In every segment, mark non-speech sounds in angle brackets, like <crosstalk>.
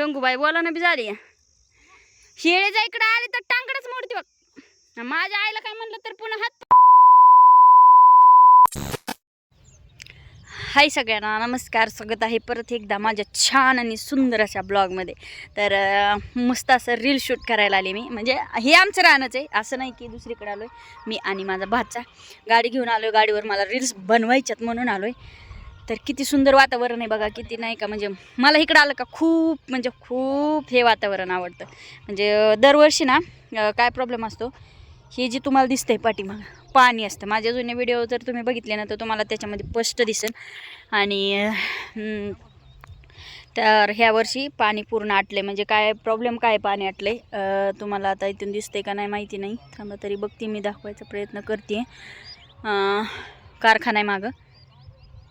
गंगूबाई बोला ना बी झाली शेळीच्या इकडे आली तर टांगडच मोडते बघ. माझ्या आईला काय म्हणलं तर पुन्हा हात हाय सगळ्यांना नमस्कार. स्वागत आहे परत एकदा माझ्या छान आणि सुंदर अशा ब्लॉगमध्ये. तर मस्त असं रील शूट करायला आले मी. म्हणजे हे आमचं राहणंच आहे. असं नाही की दुसरीकडे आलो आहे मी आणि माझा भाचा. गाडी घेऊन आलो आहे गाडीवर मला रील्स बनवायच्यात म्हणून आलो आहे तर किती सुंदर वातावरण आहे बघा किती नाही का? म्हणजे मला इकडं आलं का खूप म्हणजे खूप हे वातावरण आवडतं. म्हणजे दरवर्षी ना काय प्रॉब्लेम असतो हे जे तुम्हाला दिसतंय पाठीमागं पाणी असतं. माझ्या जुने व्हिडिओ जर तुम्ही बघितले ना तर तुम्हाला त्याच्यामध्ये स्पष्ट दिसेल. आणि तर ह्या वर्षी पाणी पूर्ण आटले म्हणजे काय प्रॉब्लेम काय पाणी आटले तुम्हाला आता इथून दिसते का नाही माहिती नाही. थांबा तरी बघते मी दाखवायचा प्रयत्न करते कारखाना आहे मागं.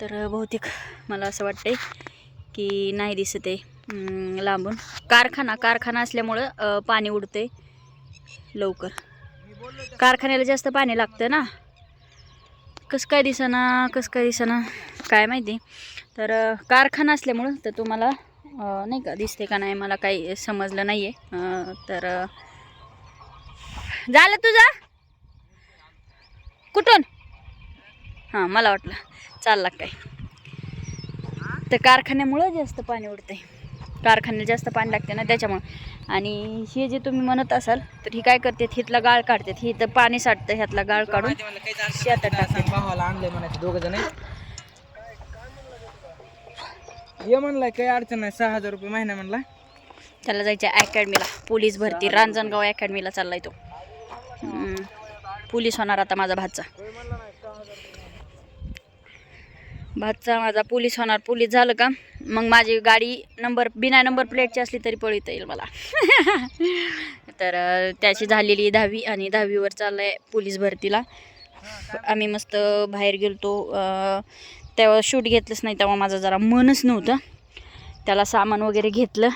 तर बहुतेक मला असं वाटतंय की नाही दिसत आहे. लांबून. कारखाना कारखाना असल्यामुळं पाणी उडते लवकर. कारखान्याला जास्त पाणी लागतं ना? कसं काय दिसना कसं काय दिसना काय माहिती? तर कारखाना असल्यामुळं तर तुम्हाला नाही का दिसते का नाही? मला काही समजलं नाही आहे तर झालं तुझं? कुठून? हां मला वाटलं. चालला काय? तर कारखान्यामुळं जास्त पाणी उडते कारखान्याला जास्त पाणी लागते ना त्याच्यामुळं. आणि हे जे तुम्ही म्हणत असाल तर ही काय करते हितला गाळ काढते ही तर पाणी साठतं ह्यातला गाळ काढून शेतात टाकते भावाला आणलंय म्हणायचं दोघ जण. ये म्हणलाय काही अडचण नाही सहा हजार रुपये महिना म्हणला. त्याला जायचं अकॅडमीला. पोलीस भरती रांजणगाव अकॅडमीला चाललाय तो. पोलीस होणार आता माझा भाचा. भातचा माझा पोलीस होणार. पोलीस झालं का? मग माझी गाडी नंबर बिना नंबर प्लेटची असली तरी पळता येईल मला. <laughs> तर त्याची झालेली दहावी आणि दहावीवर चाललं आहे पोलीस भरतीला. आम्ही मस्त बाहेर गेलतो. तेव्हा शूट घेतलंच नाही तेव्हा माझं जरा मनच नव्हतं. त्याला सामान वगैरे घेतलं.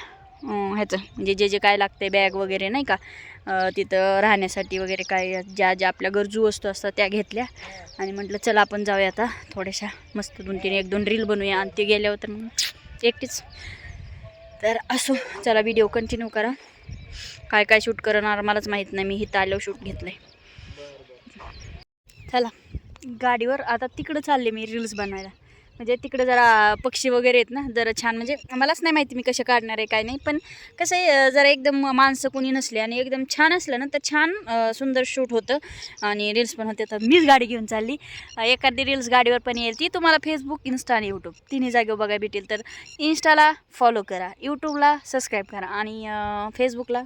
ह्याचं म्हणजे जे जे काय लागते बॅग वगैरे नाही का? तिथं राहण्यासाठी वगैरे काय ज्या ज्या आपल्या गरजू वस्तू असतात त्या घेतल्या. आणि म्हटलं चला आपण जाऊया आता थोड्याशा मस्त दोन तीन एक दोन रील बनवूया. आणि ते गेल्यावर तर मग एकटीच. तर असो चला व्हिडिओ कंटिन्यू करा. काय काय शूट करणार मलाच माहीत नाही. मी हिथं आल्यावर शूट घेतलं आहे चला. गाडीवर आता तिकडं चालले मी रील्स बनवायला म्हणजे तिकडं जरा पक्षी वगैरे आहेत ना जरा छान. म्हणजे मलाच नाही माहिती मी कसं काढणार आहे काय नाही. पण कसं आहे जरा एकदम माणसं कोणी नसले आणि एकदम छान असलं ना तर छान सुंदर शूट होतं. आणि रील्स पण होते. तर मीच गाडी घेऊन चालली. एखादी रील्स गाडीवर पण येईल ती. तुम्हाला फेसबुक इन्स्टा आणि यूट्यूब तिन्ही जागेवर बघायला भेटेल. तर इन्स्टाला फॉलो करा. यूट्यूबला सबस्क्राईब करा. आणि फेसबुकला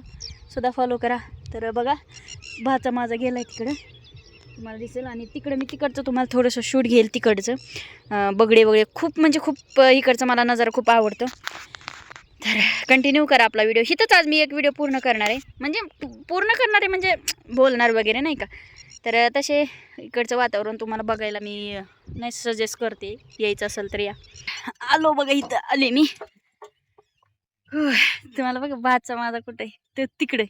सुद्धा फॉलो करा. तर बघा भाचा माझा गेला आहे तिकडं. तुम्हाला दिसेल. आणि तिकडं मी तिकडचं तुम्हाला थोडंसं शूट घेईल तिकडचं. बगडे वगैरे खूप म्हणजे खूप इकडचं मला नजारा खूप आवडतं. तर कंटिन्यू करा आपला व्हिडिओ हिथंच आज मी एक व्हिडिओ पूर्ण करणार आहे. म्हणजे पूर्ण करणार आहे म्हणजे बोलणार वगैरे नाही का? तर तसे इकडचं वातावरण तुम्हाला बघायला मी नाही सजेस्ट करते. यायचं असेल तर या. आलो बघा इथं आले मी. तुम्हाला बघा भातचा माझा कुठे आहे? तिकडे.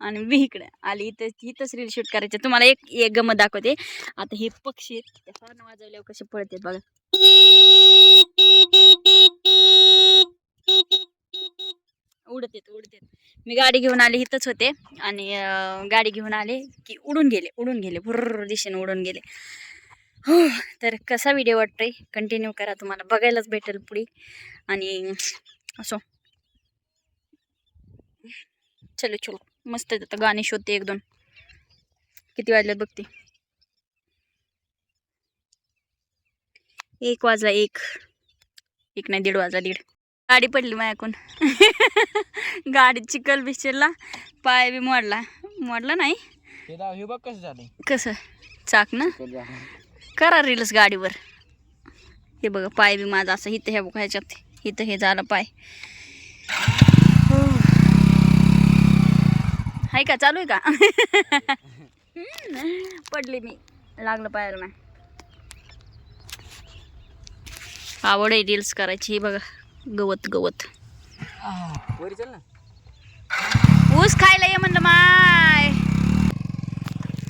आणि मी इकडे आली इथं इथंच रील शूट करायचं. तुम्हाला एक एक गमत दाखवते. आता हे पक्षी हॉर्न वाजवल्यावर कसे पळते बघा. उडत येत उडत येत मी गाडी घेऊन आले इथंच होते. आणि गाडी घेऊन आले की उडून गेले उडून गेले. भुर्र दिशेने उडून गेले. हो तर कसा व्हिडिओ वाटतोय? कंटिन्यू करा. तुम्हाला बघायलाच भेटेल पुढे. आणि असो. चलो चलो. मस्त आहेत आता गाणे शोधते एक दोन. किती वाजल्यात बघते एक वाजला एक. एक नाही दीड वाजला दीड. गाडी पडली माझ्याकून <laughs> गाडी चिखल बिचरला पाय बी मोडला. मोडला नाही. बघ कसं चाक ना. करा रील्स गाडीवर. हे बघा पाय बी माझा असं इथं हे बघा ह्याच्यात. इथं हे झालं पाय. आहे का? चालू आहे का? पडली मी. लागलं पायाला नाही आवड आहे रील्स करायची हे बघा. गवत गवत. वरी चल ना. ऊस खायला ये म्हणलं माय.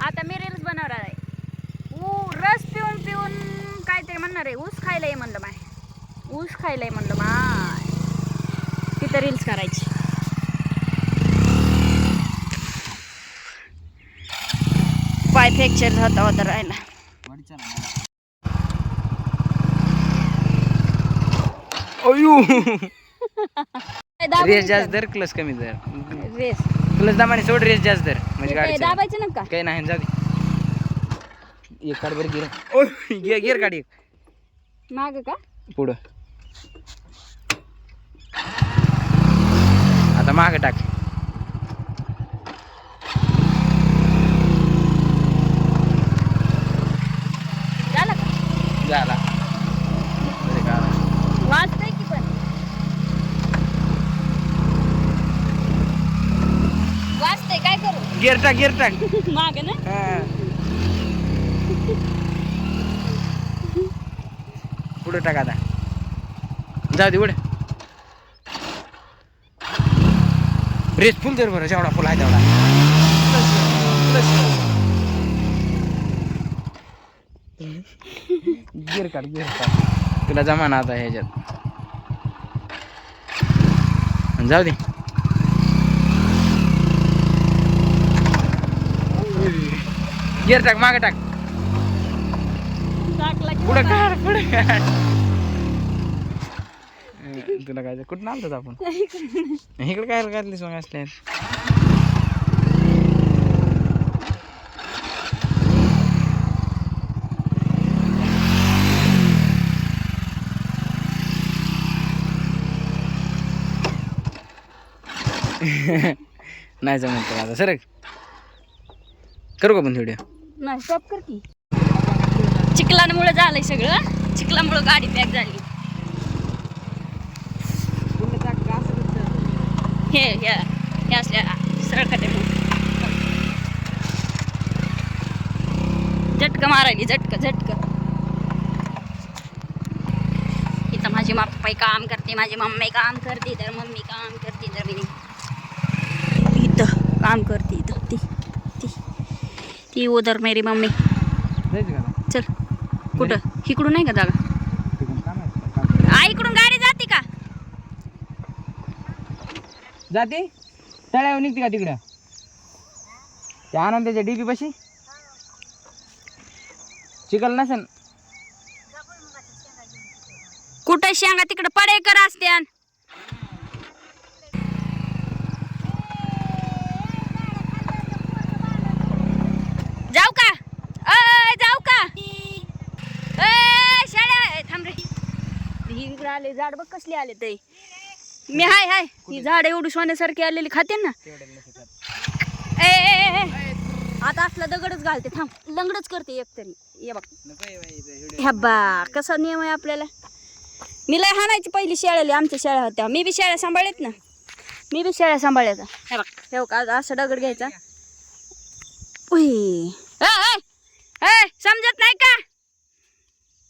आता मी रील्स बनवणार आहे. ऊ रस पिऊन पिऊन काहीतरी म्हणणार आहे. ऊस खायला ये म्हणलं माय. ऊस खायला ये म्हणलं माय. तिथं रील्स करायची पाय फ्रॅक्चर होता होता राहिला रेस जास्त. दर क्लस कमी दर रेस क्लस दामाने सोड रेस जास्त दर म्हणजे गाडी दाबायचं ना का काही नाही जाऊ दे. एक काढ बरं गिर. <laughs> गिअर गिअर काढ एक. माग का? पुढं. आता माग टाक झालं झाला. अरे का? वाजतंय की पण? वाजतंय काय करू? गिअर टाक गिअर टाक माग ना? हा. पुढं टाक आता. जाऊ दे उड रेस फुल दर बरं जेवढा फुल आहे तेवढा. गिअर काढ गिअर काढ. तुला जमाना आता ह्याच्यात. जाऊ दे. गिअर टाक मागे टाक. पुढे. काढ पुढे काढ. तुला काय कुठं आलतो आपण? इकडे काय काढलीस मग असल्या? नाही जमत तुला आता. सर करू का पण व्हिडिओ नाही स्टॉप कर की. चिखलांमुळे झालंय सगळं. चिखलामुळे गाडी पॅक झाली. हे हे असल्या सरळ झटक मारायली झटक झटक. इथं माझी पप्पाई काम करते माझी मम्मी काम करते तर मम्मी काम करते तर मी काम करते. इथं ती ती ती उधर मेरी मम्मी? चल. कुठं? इकडून नाही का जागा? तिकडून काम आहे. का? काम. आ इकडून गाडी जाते का? जाते? तळ्यावर निघते का तिकडं? त्या आनंदाच्या डीपी पाशी? चिकल नसेल. कुठं शेंगा तिकडं? पडेकर असत्यान जाऊ का अय जाऊ का अय शाळा ए, थांब रे ही इकडं आले झाड बघ कसली आले ते. मी हाय हाय ही झाड एवढी सोन्यासारखी आलेली खाते ना? ए, ए, ए, ए. आता असला दगडच घालते थांब. लंगडच करते एक तरी. ये बघ. ह्या बा कसा नियम आहे आपल्याला? मी लय हाणायची पहिली शाळेला आमच्या शाळा होत्या. मी बी शाळा सांभाळत ना? मी बी शाळा सांभाळायचा हे बघ हे बघ आज असं दगड घ्यायचा. उई. ए, ए, ए, समजत नाही का?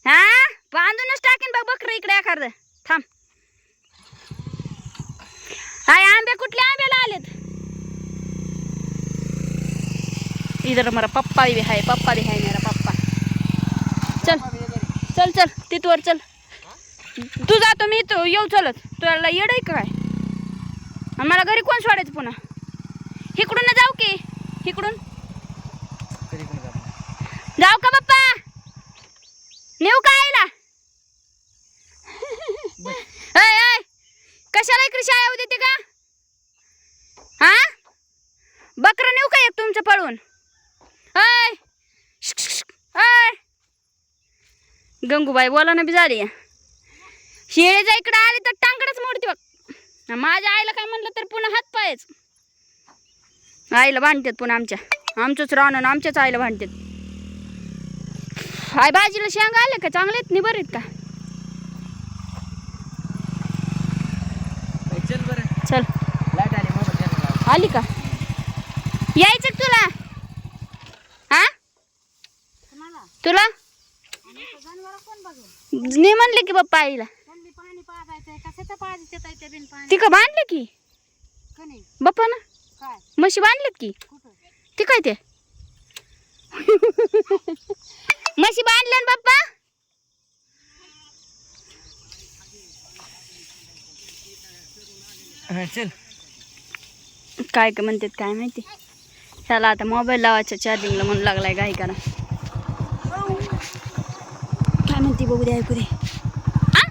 हा? बांधूनच टाकीन बघ बकरं इकडे एखादं. थांब. हाय आंबे कुठले? आंब्याला आलेत. इधर मेरा पप्पा भी है पप्पा भी है मेरा पप्पा. चल चल चल तिथवर चल. तू जातो मी तो येऊ चलत. तुला येड आहे काय? मला घरी कोण सोडायचं पुन्हा? इकडून ना जाऊ की इकडून. जाऊ का पप्पा? नेऊ का आईला ऐ, ऐ, कशाला इकडे शाळा देते का हा बकरं नेऊ का एक तुमचं पळून श्क, ऐ गंगूबाई बोला ना बी झाली शेळेच्या इकडे आली तर टांगडच मोडते बघ. माझ्या आईला काय म्हणलं तर पुन्हा हात पायच. आईला भांडतात पुन्हा आमच्या. आमचंच राहणं आणि आमच्याच आईला भांडतात हाय भाजीला शेंगा आल्या का? चांगले आहेत नि बरे का? चल आली आली का? यायचं का तुला हा तुला? मी म्हणले की बाप्पा आईला. ती का बांधले की? बाप्पा ना? म्हशी बांधलेत की? ती काय ते? म्हशी बांधल्या ना बाप्पा चल. काय काय म्हणतात काय माहिती? त्याला आता मोबाईल लावायचा चार्जिंगला म्हणून लागलाय गाई करा काय म्हणते बघू दे ऐकू दे. हा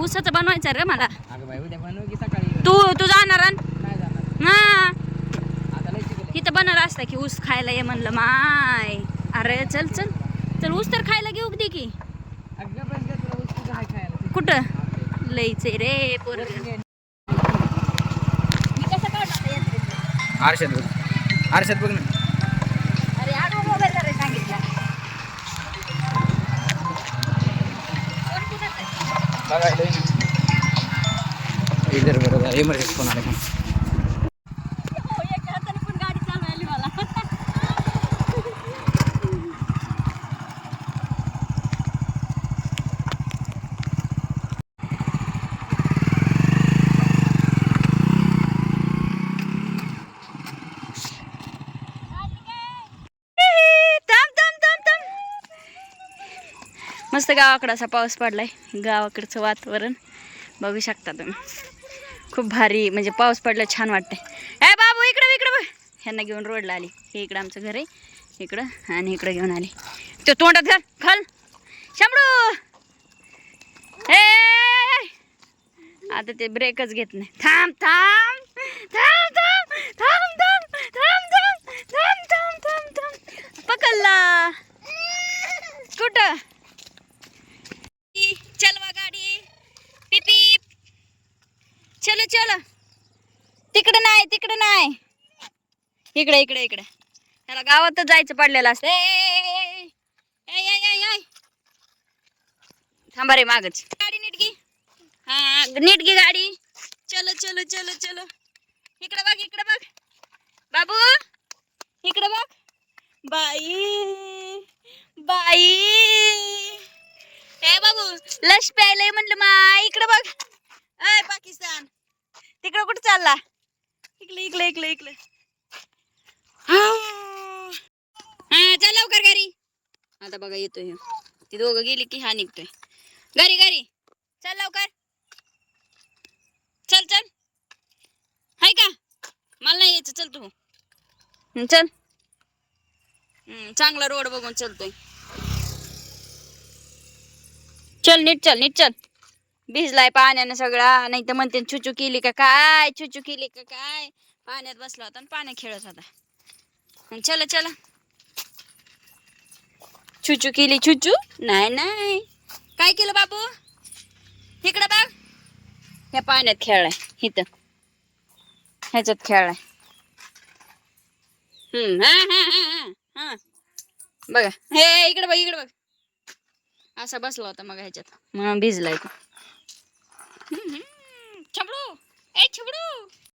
ऊसाचं बनवायचं रे मला. तू तू जाणार अन? काय जाणार. हा. इथं बनवलं असतं की ऊस खायला ये म्हणलं माय. अरे चल चल. चल ऊस तर खायला घेऊ दे की. अगं पण गं, तुला वस्तू काय खायला. कुठं? लईच आहे रे यात्रेत? आरशात बघ. आरशात बघ ना. ఇద్దరు బరదా ఏమరి తీసుకున్నాను मस्त गावाकडं असा पाऊस पडलाय. गावाकडचं वातावरण बघू शकता तुम्ही. खूप भारी म्हणजे पाऊस पडला छान वाटतंय. ए बाबू इकडं इकडं बघ. ह्यांना घेऊन रोडला आली. हे इकडं आमचं घर आहे. इकडं आणि इकडं घेऊन आली. तो तोंडात घाल खाल शांबडू ए! आता ते ब्रेकच घेत नाही. थांब थांब. थांब थांब. थांब थांब. थांब थांब. थांब थांब थांब थांब. पकडला. कुठं? चलो चलो. तिकडं नाही तिकडं नाही. इकडे इकडे इकडे. त्याला गावातच जायचं पडलेलं असतं. ए, थांबा रे मागच. गाडी नीटगी. हा नीटगी गाडी. चलो चलो चलो चलो. इकडे बघ इकडे बघ. बाबू इकडे बघ. बाई बाई. ए बाबू लस प्यायलंय म्हणलं मा. इकडे बघ. अय पाकिस्तान. तिकडं कुठं चालला? इकडे इकडे इकडे इकडे. हा. चल लवकर घरी. आता बघा येतोय ती दोघं गेली की हा निघतोय. घरी घरी. चल लवकर. चल चल. हाय का? मला नाही यायचं. चल तू. चल. चांगला रोड बघून चलतोय. चल नीट चल नीट चल. भिजलाय पाण्यानं सगळा. नाही तर म्हणते चुचू केली का काय? चुचू केली का काय? पाण्यात बसला होता आणि पाण्यात खेळत होता. चला चला. चुचू केली चुचू नाही नाही. काय केलं बाबू इकडं बघ. ह्या पाण्यात खेळलाय इथं. ह्याच्यात खेळलाय. हम्म हा हा हा हा बघा. हे इकडे बघ इकडे बघ. असा बसला होता मग ह्याच्यात. म्हणून भिजलाय तो. छबडू. ए छबडू.